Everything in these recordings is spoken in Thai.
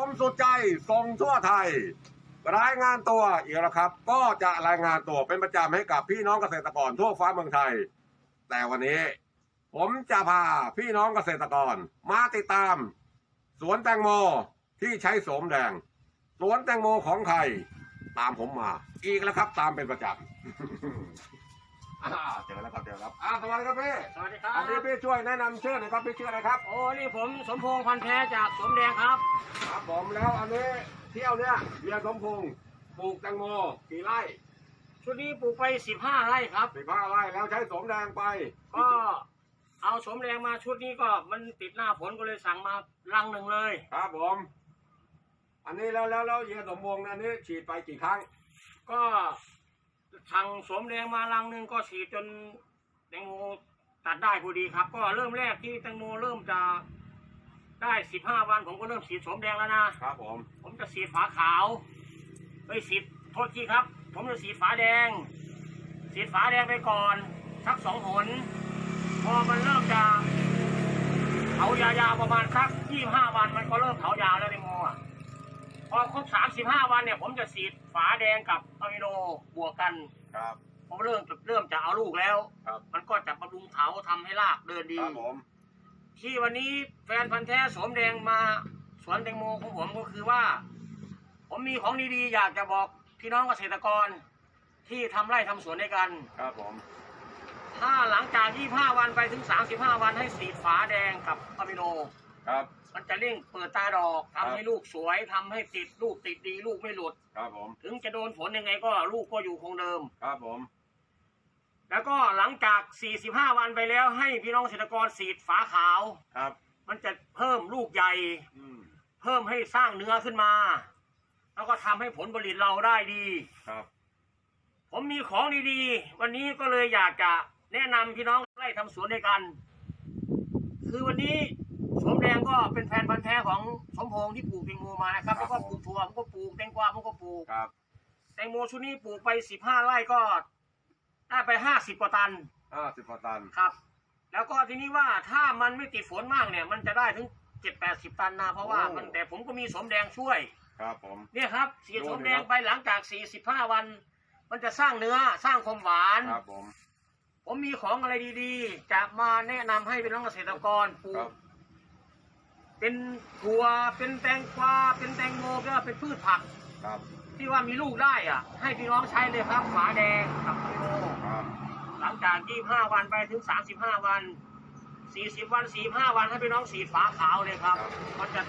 ผมสุดใจส่งทั่วไทย รายงานตัวอีกแล้วครับ ก็จะรายงานตัวเป็นประจำให้กับพี่น้องเกษตรกรทั่วฟ้าเมืองไทย แต่วันนี้ ผมจะพาพี่น้องเกษตรกร มาติดตาม สวนแตงโมที่ใช้โสมแดง สวนแตงโมของใคร ตามผมมา อีกแล้วครับตามเป็นประจำ อ่าเจอแล้วครับเจอแล้วครับอ่าสวัสดีครับพี่สวัสดีครับ อันนี้พี่ช่วยแนะนำชื่อหน่อยครับพี่ชื่ออะไรครับโอ้นี่ผมสมพงษ์พันธุ์แท้จากสมแดงครับ ครับผมแล้วอันนี้เที่ยวเนี้ยเบียร์สมพงษ์ปลูกแตงโมกี่ไร่ชุดนี้ปลูกไป 15 ไร่ครับ สิบห้าไร่แล้วใช้โสมแดงไปก็เอาสมแดงมาชุดนี้ก็มันติดหน้าฝนก็เลยสั่งมาลังหนึ่งเลย ครับผม อันนี้แล้วแล้วแล้วเยียสมพงษ์อันนี้ฉีดไปกี่ครั้งก็ สั่งสมแดงมาลังหนึ่งก็ฉีดจนแตงโมตัดได้พอดีครับ ก็เริ่มแรกที่แตงโมเริ่มจะได้15วันผมก็เริ่มฉีดสมแดงแล้วนะครับผม ผมจะสีดฝาขาวไปสีดโทษทีครับ ผมจะสีดฝาแดงสีดฝาแดงไปก่อนสักสองหนพอมันเริ่มจะเผายาวๆประมาณสักยี่ห้าวันมันก็เริ่มเผายาวแล้วในโมอะ พอครบสามสิบห้าวันเนี่ย ผมจะสีดฝาแดงกับอะมิโนบวกกันครับ ผมเริ่มเริ่มจะเอาลูกแล้ว ครับ มันก็จะบำรุงเถาทำให้รากเดินดี ครับผม ที่วันนี้แฟนพันธ์แท้สวมแดงมาสวนแตงโมของผมก็คือว่า ผมมีของดีๆ อยากจะบอกพี่น้องเกษตรกรที่ทำไร่ทำสวนด้วยกัน ครับผม ถ้าหลังจาก 25 วันไปถึง 35 วันให้สีดฝาแดงกับอะมิโน ครับ มันจะเร่งเปิดตาดอกทำให้ลูกสวยทำให้ติดลูกติดดีลูกไม่หลุด ครับผม ถึงจะโดนฝนยังไงก็ลูกก็อยู่คงเดิม ครับผม แล้วก็หลังจาก 45 วันไปแล้วให้พี่น้องเกษตรกรสีดฝาขาว ครับ มันจะเพิ่มลูกใหญ่ อืม เพิ่มให้สร้างเนื้อขึ้นมา แล้วก็ทำให้ผลผลิตเราได้ดี ครับ ผมมีของดีๆ วันนี้ก็เลยอยากจะแนะนำพี่น้องไร่ทำสวนด้วยกัน คือวันนี้ สมแดงก็เป็นแฟนพันธ์แท้ของสมพงษ์ที่ปลูกแตงโมมานะครับ แล้วก็ปลูกถั่วผมก็ปลูกแตงกวาผมก็ปลูกครับแตงโมชุดนี้ปลูกไปสิบห้าไร่ก็ได้ไปห้าสิบกว่าตันห้าสิบกว่าตันครับ แล้วก็ทีนี้ว่าถ้ามันไม่ติดฝนมากเนี่ย มันจะได้ถึงเจ็ดแปดสิบตันนะเพราะว่ามันแต่ผมก็มีสมแดงช่วย ครับผม เนี่ยครับสีสมแดงไปหลังจาก45วัน มันจะสร้างเนื้อสร้างความหวาน ครับผม ผมมีของอะไรดีๆ จะมาแนะนำให้เป็นน้องเกษตรกรปลูครักบ เป็นถั่วเป็นแตงกวาเป็นแตงโมก็เป็นพืชผักครับที่ว่ามีลูกได้อะ ให้พี่น้องใช้เลยครับฝาแดงกับอะมิโนครับหลังจาก 25 วันไปถึง 35 วัน 40 วัน 45 วันให้พี่น้องสีดฝาขาวเลยครับ มันจะ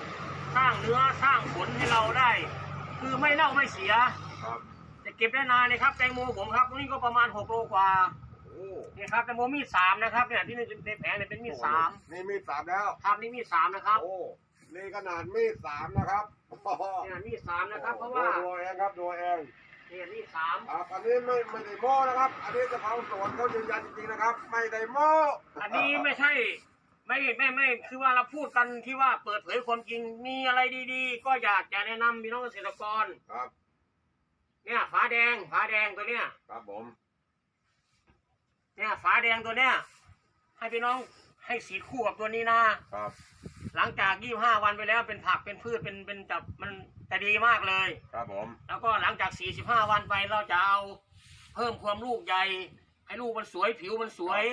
สร้างเนื้อสร้างผลให้เราได้ คือไม่เน่าไม่เสียครับจะเก็บได้นานเลยครับแตงโมผมครับนี่ก็ประมาณหกโลกว่า โอ้นี่ครับแตงโมมีดสามนะครับเนี่ยที่ในในแผงเนี่ยเป็นมีดสามนี่มีดสามแล้วครับนี่มีดสามนะครับโอ้นี่ขนาดมีดสามนะครับเนี่ยมีดสามนะครับ เพราะว่าดูเองครับดูเองเนี่ยมีดสามครับอันนี้ไม่ไม่ได้โม้นะครับ อันนี้เจะเขาสวนเขายืนยันจริงๆนะครับ ไม่ได้โม้อันนี้ไม่ใช่ไม่ไม่ไม่คือว่าเราพูดกันที่ว่าเปิดเผยความจริงมีอะไรดีๆ ก็อยากจะแนะนำพี่น้องเกษตรกรครับ เนี่ยฝาแดงฝาแดงตัวเนี้ยครับผม เนี่ยฝาแดงตัวเนี้ยให้พี่น้องให้สีดคู่กับตัวนี้นะ ครับ หลังจากยี่ห้าวันไปแล้วเป็นผักเป็นพืชเป็นเป็นจับมันแต่ดีมากเลย ครับผม แล้วก็หลังจาก45วันไปเราจะเอาเพิ่มความลูกใหญ่ให้ลูกมันสวยผิวมันสวย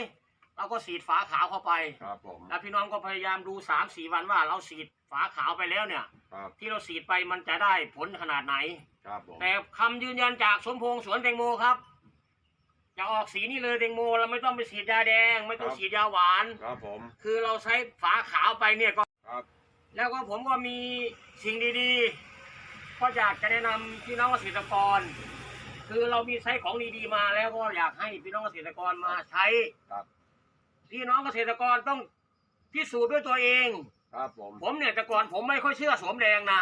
เราก็สีดฝาขาวเข้าไป ครับผม แล้วพี่น้องก็พยายามดู3-4วันว่าเราสีดฝาขาวไปแล้วเนี่ย ครับ ที่เราสีดไปมันจะได้ผลขนาดไหน ครับผม แต่คำยืนยันจากสมพงษ์สวนแตงโมครับ จะออกสีนี่เลยแตงโมเราไม่ต้องไปฉีดยาแดง ไม่ต้องฉีดยาหวาน ครับผม คือเราใช้ฝาขาวไปเนี่ยก็ครับ แล้วก็ผมก็มีสิ่งดีๆ ก็อยากจะแนะนำพี่น้องเกษตรกร คือเรามีใช้ของดีๆมาแล้วก็อยากให้พี่น้องเกษตรกรมาใช้ครับ พี่น้องเกษตรกรต้องพิสูจน์ด้วยตัวเองครับผมผมเนี่ยแต่ก่อนผมไม่ค่อยเชื่อสวมแดงนะ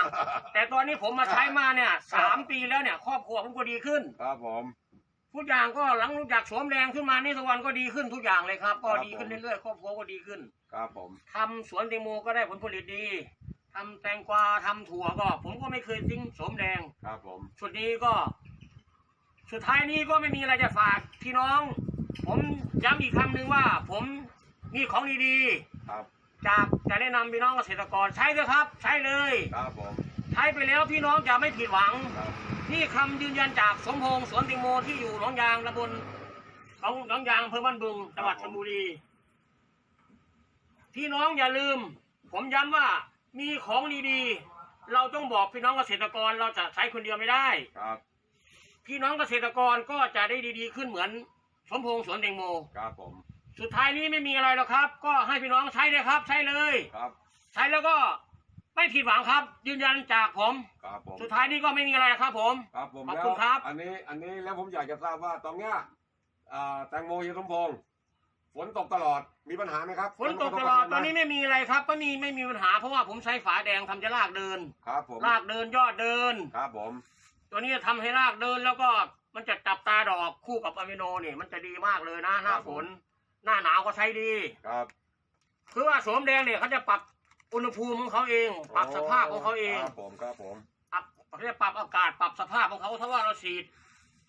แต่ตอนนี้ผมมาใช้มาเนี่ยสามปีแล้วเนี่ยครอบครัวผมก็ดีขึ้น ครับผม ทุกอย่างก็หลังจากสวมแดงขึ้นมานี่ทุกวันก็ดีขึ้นทุกอย่างเลยครับ ก็ครับดีขึ้นผม เรื่อยๆครอบครัวก็ดีขึ้นครับผม ทำสวนแตงโมก็ได้ผลผลิตดีทำแตงกวาทำถั่วก็ ผมก็ไม่เคยทิ้งโสมแดง ครับผมชุดนี้ก็ สุดท้ายนี้ก็ไม่มีอะไรจะฝากพี่น้อง ผมย้ำอีกครั้งหนึ่งว่า ผมมีของดีครับ ๆจากจะแนะนำพี่น้องเกษตรกรใช้เถอะครับ ใช้เลย ครับผมจใช้ไปแล้วพี่น้องจะไม่ผิดหวัง ครับ นี่คำยืนยันจากสมพงษ์สวนติงโมที่อยู่หนองยางตำบลของหนองยางอำเภอบ้านบึงจังหวัดชลบุรี พี่น้องอย่าลืม ผมย้ำว่ามีของดีๆ เราต้องบอกพี่น้องเกษตรกรเราจะใช้คนเดียวไม่ได้ ครับ พี่น้องเกษตรกรก็จะได้ดีๆ ขึ้นเหมือนสมพงษ์สวนแตงโม ครับผม สุดท้ายนี้ไม่มีอะไรหรอกครับ ก็ให้พี่น้องใช้เลยครับ ใช้เลย ครับ ใช้แล้วก็ ไม่ผิดหวังครับ ยืนยันจากผม ครับผมสุดท้ายนี้ก็ไม่มีอะไรนะครับผม ครับผมขอบแล้วคุณครับ อันนี้อันนี้แล้วผมอยากจะทราบว่าตรงเนี้ยอ่าแตงโมเยสมพงษ์ฝนตกตลอดมีปัญหาไหมครับฝนตกตลอดตอนนี้ไม่มีอะไรครับไม่มีไม่มีปัญหาเพราะว่าผมใช้ฝาแดงทำจะลากเดิน ครับผมลากเดินยอดเดิน ครับผม ตัวนี้ทำให้ลากเดินแล้วก็มันจะจับตาดอกคู่กับอะมิโนเนี่ยมันจะดีมากเลยนะหน้าฝนหน้าหนาวก็ใช้ดี ครับ คือว่าโสมแดงเนี่ยเขาจะปรับ อุณหภูมิของเขาเอง ปรับสภาพของเขาเองครับผมครับผมปรับเขาจะปรับอากาศปรับสภาพของเขาถ้าว่าเราฉีด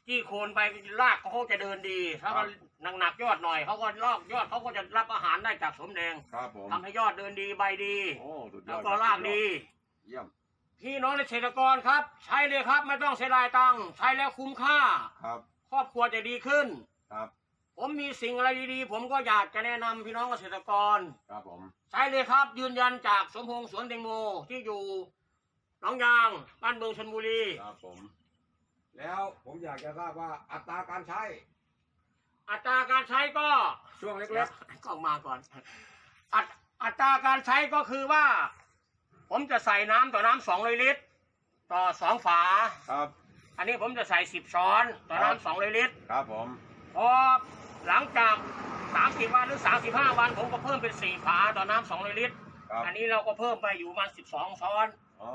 จี้โคนไปรากเขาจะเดินดี ถ้ามันหนักๆยอดหน่อยเขาก็ลอกยอดเขาก็จะรับอาหารได้จากโสมแดงครับผมทำให้ยอดเดินดีใบดีโอ้สุดยแล้อวดก็รากดี เยี่ยมพี่น้องเกษตรกรครับ ใช้เลยครับไม่ต้องเสียดายตังค์ใช้แล้วคุ้มค่าครับ ครอบครัวจะดีขึ้นครับ ผมมีสิ่งอะไรดีๆ ผมก็อยากจะแนะนำพี่น้องเกษตรกร ครับผม ใช้เลยครับ ยืนยันจากสมพงษ์สวนแตงโมที่อยู่หนองยางบ้านเมืองชนบุรี ครับผม แล้วผมอยากจะทราบว่าอัตราการใช้อัตราการใช้ก็ช่วงเล็กก็มาก่อนอัตอัตราการใช้ก็คือว่า ผมจะใส่น้ำต่อน้ำสองลิตร ต่อสองฝา ๆ ครับ อันนี้ผมจะใส่สิบช้อน ต่อครับน้ำสองลิตร ครับผม พอ หลังจากสามสิบวันหรือสามสิบห้าวันผมก็เพิ่มเป็นสี่ฝาต่อน้ำสองลิตร ครับอันนี้เราก็เพิ่มไปอยู่ประมาณสิบสองช้อน อ๋อ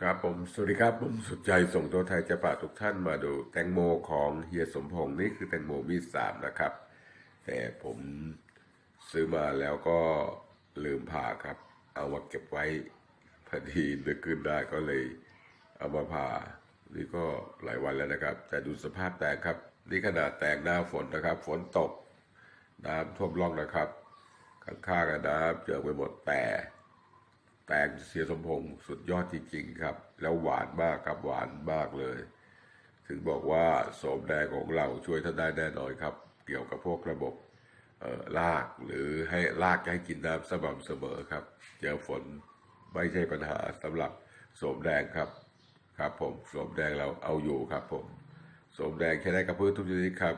ครับผม สวัสดีครับ ผมสุดใจส่งตัวไทยจะพาทุกท่านมาดูแตงโมของเฮียสมพงศ์นี่คือแตงโมมีดสามนะครับ แต่ผมซื้อมาแล้วก็ลืมผ่าครับ เอามาเก็บไว้พอดีนึกขึ้นได้ก็เลยเอามาผ่านี่ก็หลายวันแล้วนะครับ แต่ดูสภาพแตงครับ นี่ขนาดแตงหน้าฝนนะครับ ฝนตก น้ำท่วมร่องนะครับ ข้างๆกับน้ำเจอไปหมดแต่แตงเสียสมพงษ์สุดยอดจริงๆครับ แล้วหวานมากครับหวานมากเลย ถึงบอกว่าโสมแดงของเราช่วยท่านได้แน่นอนครับ เกี่ยวกับพวกระบบเอ่อรากหรือให้รากให้กินน้ำสม่ำเสมอครับ เจอฝนไม่ใช่ปัญหาสำหรับโสมแดงครับ ครับผมโสมแดงเราเอาอยู่ครับผม สมแดงใช้ได้กับพืชทุกชนิดครับ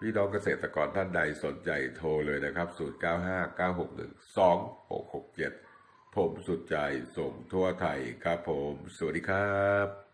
พี่น้องเกษตรกรท่านใดสนใจโทรเลยนะครับ 0959612667 ผมสุดใจส่งทั่วไทยครับผม สวัสดีครับ